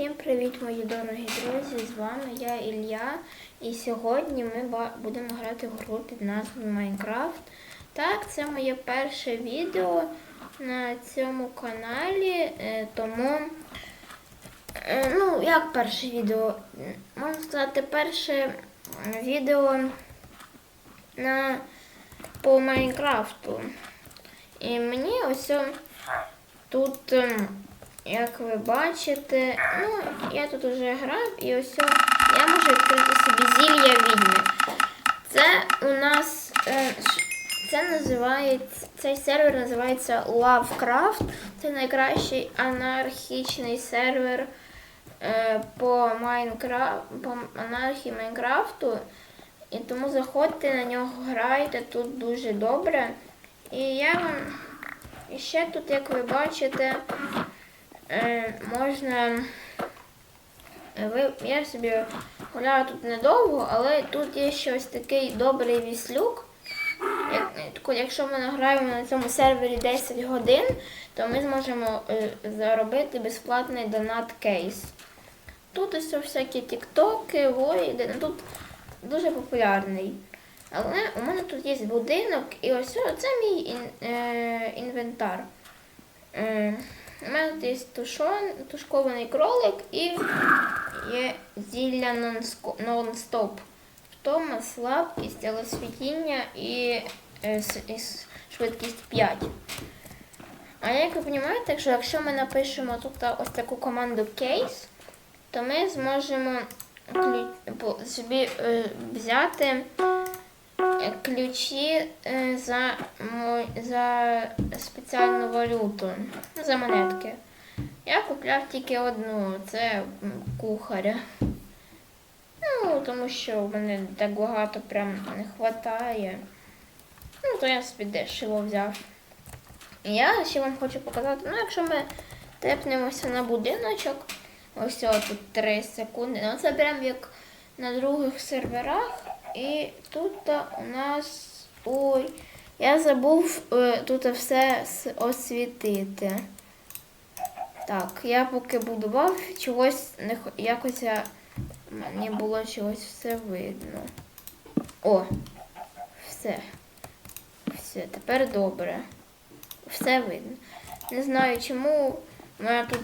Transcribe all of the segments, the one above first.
Всім привіт, мої дорогі друзі! З вами я Ілля. І сьогодні ми будемо грати в гру під назвою Майнкрафт. Так, це моє перше відео на цьому каналі, е, тому, е, ну, як перше відео? Можна сказати, перше відео на, по Майнкрафту. І мені ось тут. Як ви бачите, ну, я тут вже грав і ось я можу відкрити собі зілля відьми. Це у нас е, це називається, цей сервер називається Lovecraft. Це найкращий анархічний сервер е, по Майнкрафт, по анархії Майнкрафту. І тому заходьте на нього, грайте тут дуже добре. І я вам і ще тут, як ви бачите, можна. е, я собі гуляю тут недовго, але тут є ще ось такий добрий віслюк. Якщо ми награємо на цьому сервері 10 годин, то ми зможемо е, заробити безплатний донат кейс. Тут ось всякі тіктоки, войди, ну тут дуже популярний. Але у мене тут є будинок, і ось це мій е, інвентар. У мене є тушон, тушкований кролик і є зілля нон-стоп. Втома, слабкість, телосвітіння і, е, і швидкість 5. А як ви розумієте, якщо, якщо ми напишемо тут ось таку команду case, то ми зможемо собі е, взяти ключі е, за, за спеціальну валюту, ну, за монетки. Я купляв тільки одну, це кухаря. Ну, тому що в мене так багато прям не вистачає. Ну, то я собі дешево взяв. Я ще вам хочу показати, ну, якщо ми тепнемося на будиночок, ось тут 3 секунди. Ну, це прям як на других серверах. І тут у нас. Ой, я забув е, тут все освітити. Так, я поки будував, чогось не якось я, мені було чогось все видно. О, все. Все, тепер добре. Все видно. Не знаю чому мене тут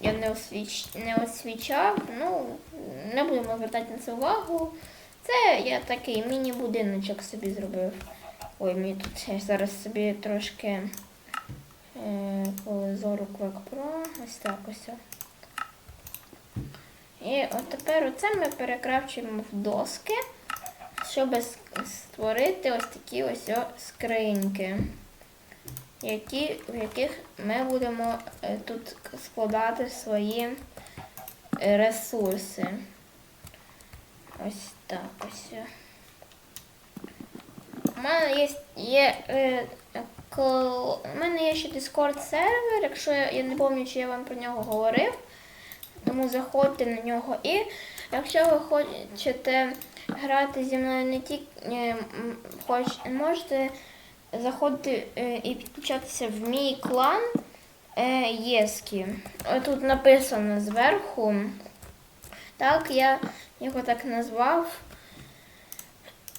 я не, освіч... не освічав, ну, не будемо звертати на це увагу. Це я такий міні-будиночок собі зробив. Ой, мені тут зараз собі трошки е, зору Quack Pro. Ось так ось. І от тепер оце ми перекравчуємо в доски, щоб створити ось такі ось скриньки, які, в яких ми будемо е, тут складати свої е, ресурси. Ось так ось. У мене є, є е, кл- у мене є ще Discord сервер, якщо я, я не пам'ятаю, чи я вам про нього говорив. Тому заходьте на нього. І якщо ви хочете грати зі мною не тільки хоч, можете заходити е, і підключатися в мій клан е, Єскі. Тут написано зверху. Так, я його так назвав.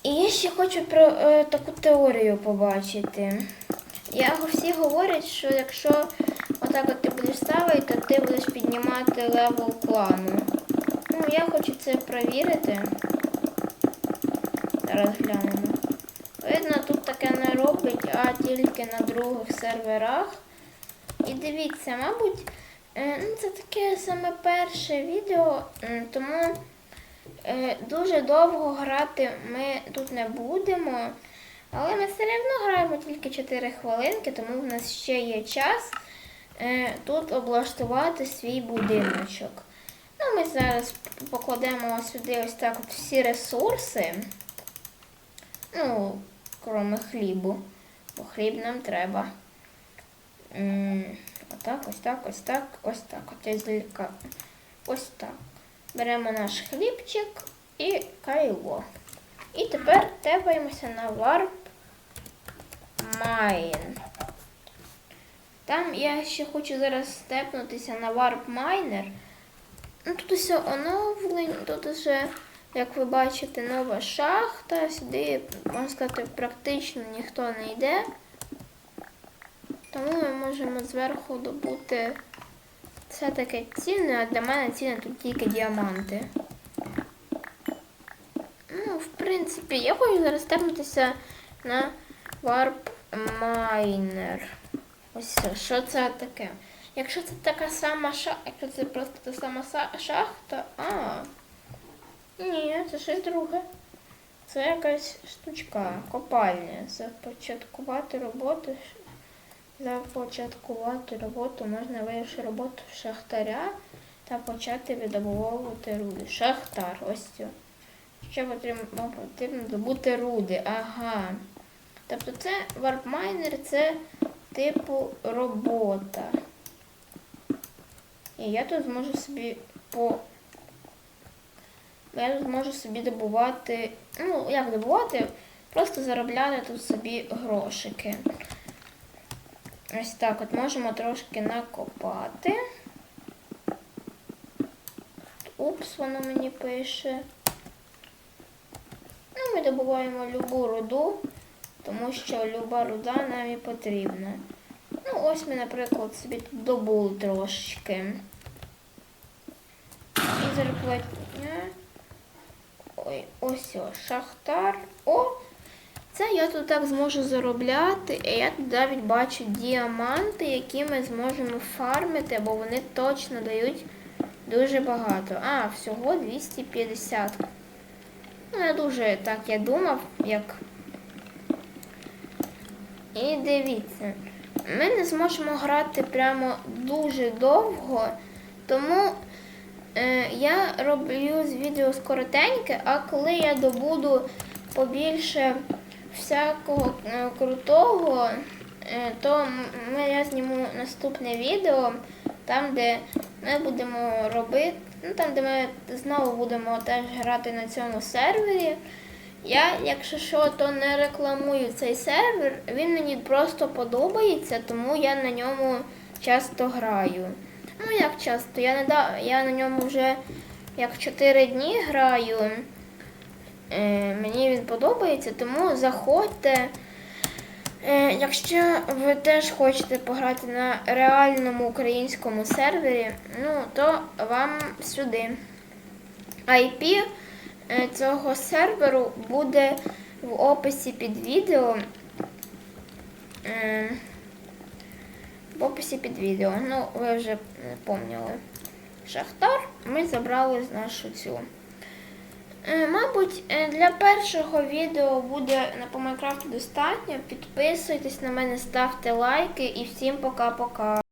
І я ще хочу про е, таку теорію побачити. Я всі говорять, що якщо отак от ти будеш ставити, то ти будеш піднімати левел клану. Ну, я хочу це перевірити. Зараз глянемо. Видно, тут таке не робить, а тільки на других серверах. І дивіться, мабуть, ну, це таке саме перше відео, тому е, дуже довго грати ми тут не будемо. Але ми все одно граємо тільки 4 хвилинки, тому в нас ще є час е, тут облаштувати свій будиночок. Ну, ми зараз покладемо сюди ось так от всі ресурси. Ну, кроме хлібу. Бо хліб нам треба. Отак, ось так, ось так, ось так. От я. Ось так. Беремо наш хлібчик і кайло. І тепер тепаємося на варп Mine. Там я ще хочу зараз степнутися на Warp Miner. Ну, тут усе оновлень, тут уже, як ви бачите, нова шахта. Сюди, можна сказати, практично ніхто не йде. Тому ми можемо зверху добути все таке цінне, а для мене цінне тут тільки діаманти. Ну, в принципі, я хочу зараз тернутися на Warp Miner. Ось що це таке? Якщо це така сама шахта, якщо це просто та сама шахта, а. Ні, це щось друге. Це якась штучка, копальня. Започаткувати роботу. Започаткувати роботу можна виявивши роботу шахтаря та почати видобувати руди. Шахтар, ось цю. Що потрібно, потрібно добути руди. Ага. Тобто це варпмайнер це типу робота. І я тут зможу собі по. Я тут зможу собі добувати. Ну, як добувати? Просто заробляти тут собі грошики. Ось так от можемо трошки накопати. Упс, воно мені пише. Ну, ми добуваємо любу руду, тому що люба руда нам і потрібна. Ну, ось ми, наприклад, собі тут добули трошечки. І зарплатня. Ой, ось о, шахтар. О! Це я тут так зможу заробляти, і я тут навіть бачу діаманти, які ми зможемо фармити, бо вони точно дають дуже багато. А, всього 250. Ну, не дуже так я думав, як. І дивіться, ми не зможемо грати прямо дуже довго, тому е, я роблю з відео скоротеньке, а коли я добуду побільше всякого е, крутого, е, то ми, я зніму наступне відео, там, де ми будемо робити, ну там, де ми знову будемо теж грати на цьому сервері. Я, якщо що, то не рекламую цей сервер. Він мені просто подобається, тому я на ньому часто граю. Ну як часто? Я не да, я на ньому вже як 4 дні граю. Е, мені він подобається, тому заходьте. Е, якщо ви теж хочете пограти на реальному українському сервері, ну то вам сюди. IP е, цього серверу буде в описі під відео. В описі під відео. Ну, ви вже помнили. Шахтар ми забрали з нашу цю. Е, Мабуть, е, для першого відео буде на по Майнкрафту достатньо. Підписуйтесь на мене, ставте лайки і всім пока-пока.